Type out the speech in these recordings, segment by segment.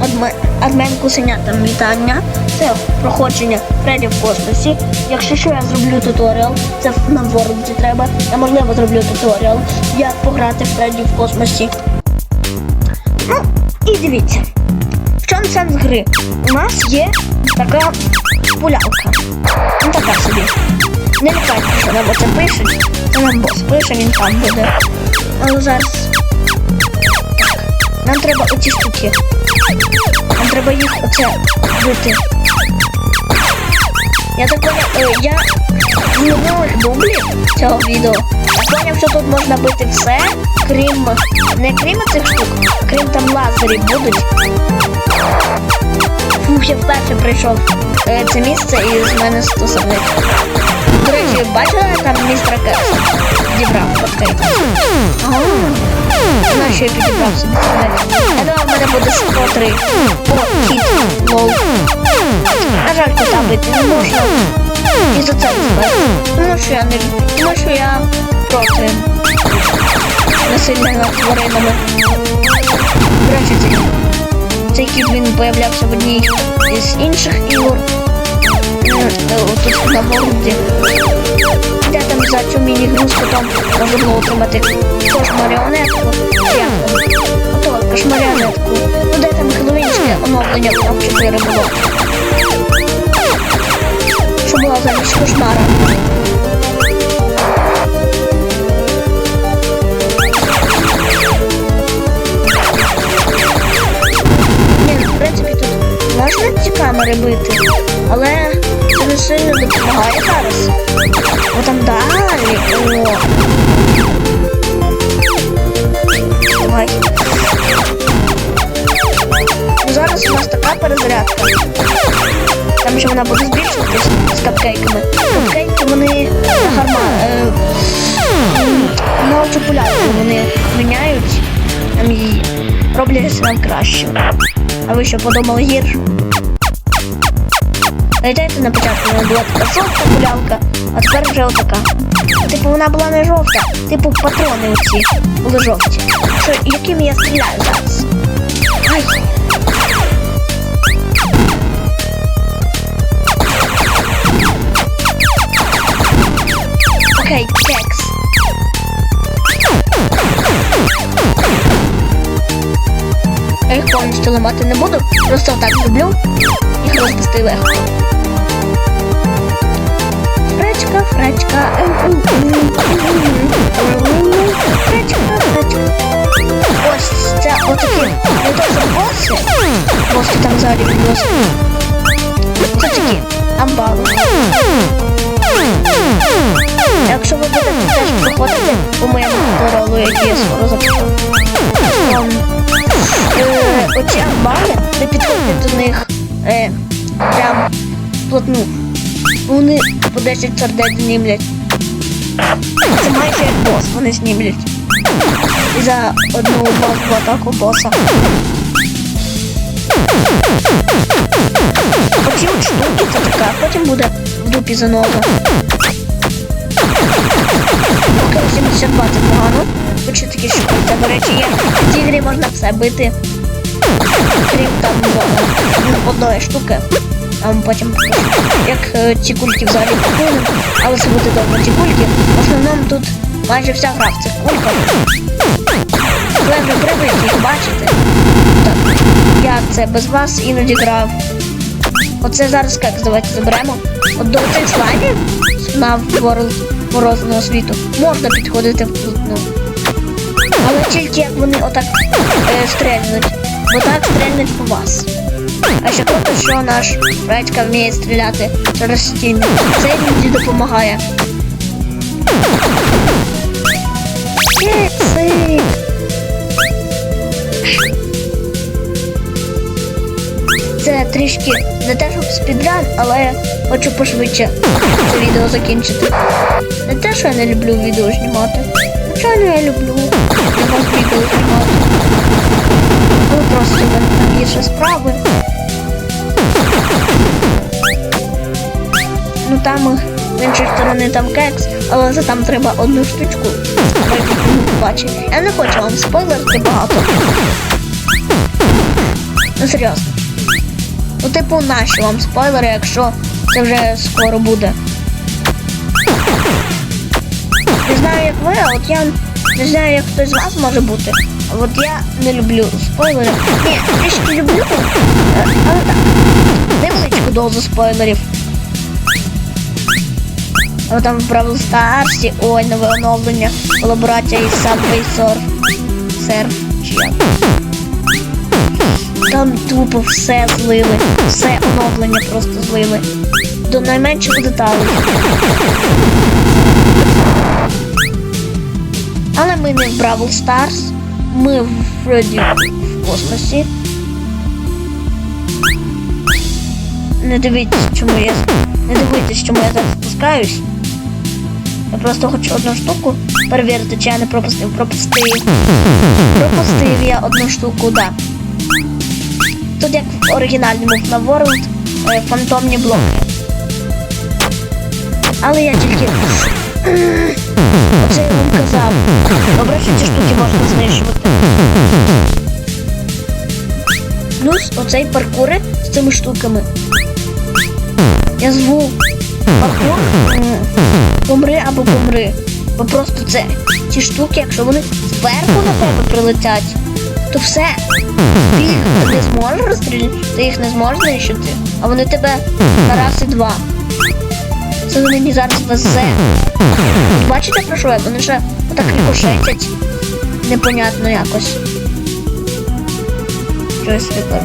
адме- адменку синятам вітання. Це проходження Фредді в космосі. Якщо що я зроблю туторіал, це на World треба. Я можливо зроблю туторіал, як пограти в Фредді в космосі. Ну, і дивіться. В чому сенс гри? У нас є така пулялка. Ну така собі. Не лякайтеся, нам. Це нам бос пише, він там буде. Але зараз. Так. Нам треба оці штуки. Нам треба їх оце бити. Я так поняв, е, я минулих дублі цього відео. Я поняв, що тут можна бити все, крім не крім цих штук, крім там лазерів будуть. Фух, я вперше прийшов е, це місце і з мене стосовник. До речі, бачила там містера Кекса? Підібрав фоткай. Ага. Знаю, що я думав, в мене буде 103. О, кіт, лол. На жаль, кота бити не можна. І за це не. Тому що я не тому що я проти насилля над тваринами. До речі, цей, цей кіт він появлявся в одній із інших ігор. Тут на борді. Де там за цю міні-гру з котом можна було отримати кошмаріонетку. Як там? Ото, кошмаріонетку. Ну де там хеллоуінське оновлення там 4 було. Що була замість кошмара. Така. Там ще вона буде збільшуватись з капкейками. Капкейки вони гарма. Е, на оцю полярку вони міняють там її. Роблять нам краще. А ви що подумали гірше? Пам'ятаєте, на початку вона була така жовта гулялка, а тепер вже отака. Типу вона була не жовта, типу патрони оці були жовті. Що, якими я стріляю зараз? Ай. Окей, кекс. Я їх повністю ламати не буду, просто так зроблю. Їх розпусти легко. Фречка, фречка. ем, ем, ем, ем, ем. Фречка, фречка. Ось це отакі. Не то що боси. Боси там взагалі відносно. Це такі. Амбали. Якщо ви будете теж проходити по моєму туторіалу, який я скоро запишу. Е, оці амбали, ви підходите до них е, прям плотну. Вони по 10 сердець знімлять. Це майже як бос, вони знімлять. І за одну бомбу атаку боса. Оці от штуки це така, потім буде в дупі. Окей, 72 це погано. Ще такі це, до речі, є. В цій грі можна все бити. Крім там ну, одної штуки. А ми потім. Як е, ці кульки взагалі прикольні. Але це буде довго ці кульки. В основному тут майже вся гра в цих кульках. Вже привикли їх бачите. Так. Я це без вас іноді грав. Оце зараз як давайте заберемо. От до цих слаймів на морозного світу можна підходити вплотну. Але тільки як вони отак е, стрельнуть. Бо так стрельнуть по вас. А ще круто, що наш Редька вміє стріляти через стіни. Це іноді допомагає. Кексик! Це трішки не те, щоб спідран, але я хочу пошвидше це відео закінчити. Не те, що я не люблю відео знімати. Звичайно, я люблю для вас відео знімати. Але просто в там є справи. Ну там з іншої сторони там кекс, але за там треба одну штучку. Я не хочу вам спойлерити багато. Ну серйозно. Ну, типу, наші вам спойлери, якщо це вже скоро буде. Не знаю, як ви, а от я не знаю, як хтось з вас може бути. А от я не люблю спойлери. Ні, трішки люблю, але так. Невеличку дозу спойлерів. А там в Бравл Старсі, ой, нове оновлення, колаборація із Subway Surf. Surf, чи як? Там тупо все злили, все оновлення просто злили. До найменших деталей. Але ми не в Бравл Старс, ми в Фредді в космосі. Не дивіться, чому я не дивуйтесь, чому я зараз спускаюсь. Я просто хочу одну штуку перевірити, чи я не пропустив. Пропустив. Пропустив я одну штуку, да. Тут як в оригінальному на World е, фантомні блоки. Але я тільки. Оце я вам казав. Добре, що ці штуки можна знищувати. Плюс оцей паркури з цими штуками. Я зву паркур помри або помри. Бо просто це ці штуки, якщо вони зверху на тебе прилетять, то все. Ти їх не зможеш розстріляти, ти їх не зможеш знищити, а вони тебе на раз і два. Це мені зараз везе. Бачите про що я? Вони ще отак рикошетять. Непонятно якось. Щось тепер.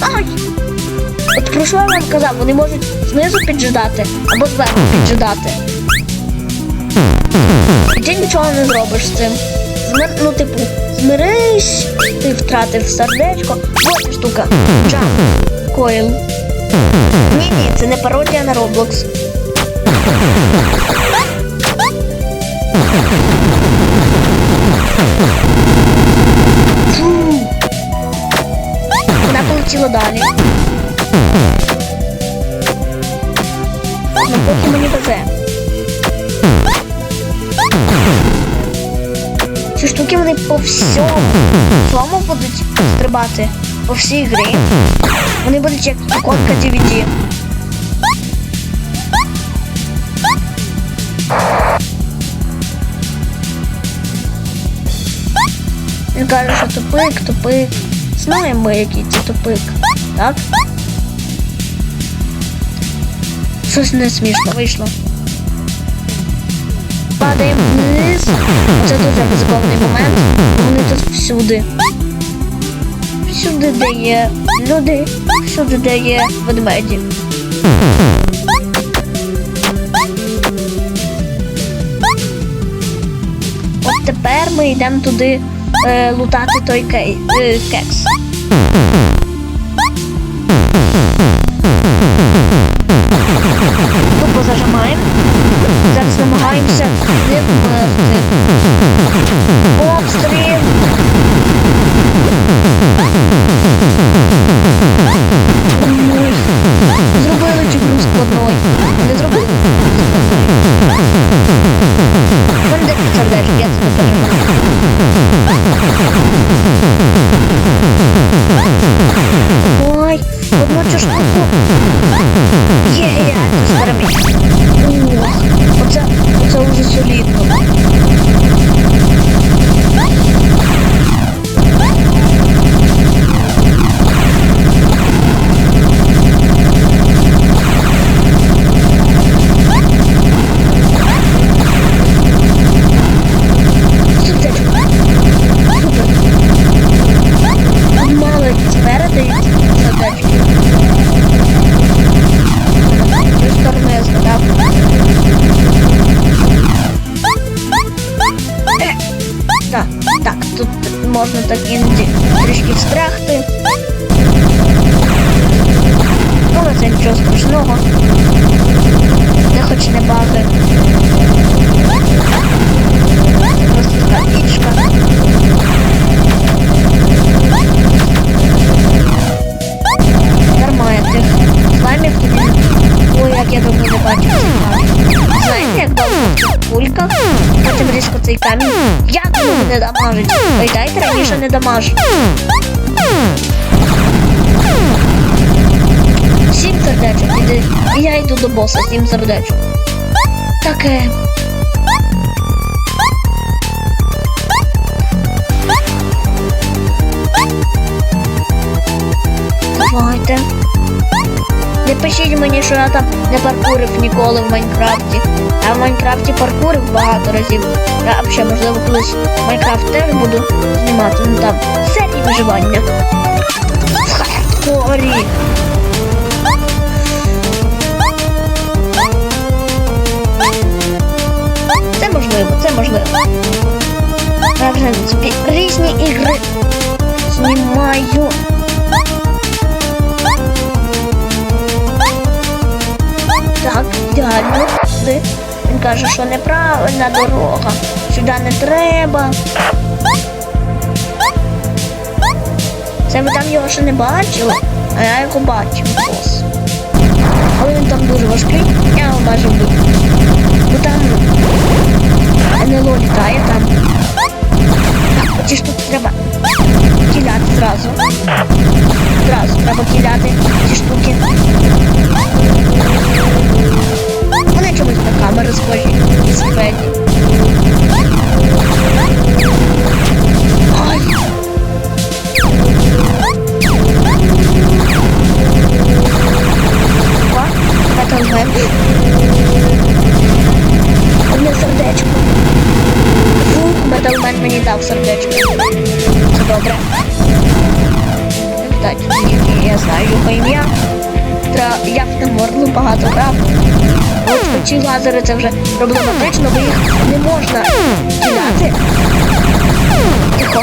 Ай! От про що я вам казав, вони можуть знизу піджидати або зверху піджидати. Ти нічого не зробиш з цим. Змир... Ну, типу, змирись, ти втратив сердечко. Ось штука. Джамп. Койл. Ні-ні, це не пародія на. Фу. Вона полетіла далі. По всьому, всьому будуть стрибати. По всій грі. Вони будуть як іконка DVD. Він каже, що тупик, тупик. Знаємо ми, який це тупик. Так? Щось не смішно вийшло. Падаємо вниз. Це дуже ризикований момент. Вони тут всюди. Всюди, де є люди, всюди, де є ведмеді. От тепер ми йдемо туди е, лутати той кей, е, кекс. Можна так іноді трішки встрягти. Але це нічого страшного. Не хоч не баги. Просто така пічка. Нормально тих слаймів тобі. Ой, як я давно не камінь. Знаєте, як довго в кульках, різко цей камінь Як воно не дамажить? Ой, раніше не дамажить. Сім сердечок, іди. Я йду до боса, сім сердечок. Таке. Пишіть мені, що я там не паркурив ніколи в Майнкрафті. Я в Майнкрафті паркурив багато разів. Я взагалі, можливо, колись Майнкрафт теж буду знімати. Ну там серії виживання. В хардкорі. Це можливо, це можливо. Я вже різні ігри знімаю. Так, ідеально. Сюди. Він каже, що неправильна дорога. Сюди не треба. Це ви там його ще не бачили, а я його бос. Але він там дуже важкий, я його майже вбив. Бо там НЛО літає там. Так, ці штуки треба кіляти зразу. Зразу треба кіляти ці штуки. Вони чомусь на камеру схожі і Фредді. От ці лазери це вже проблематично, бо їх не можна кидати. Тихо.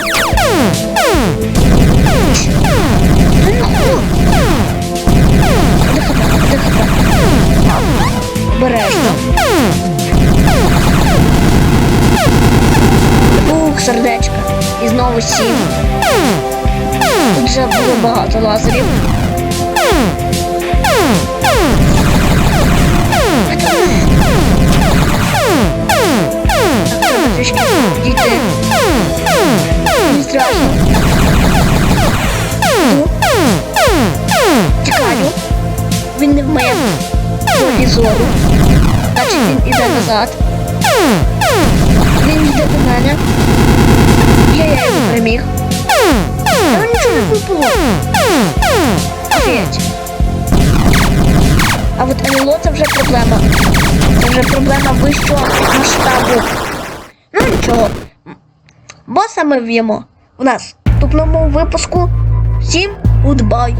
Ух, сердечко. І знову сім. Тут вже було багато лазерів. Трішки діти. Не страшно. Чекаю. Він не в моєму полі зору. Значить він іде назад. Боса. У нас в наступному випуску. Всім гудбай.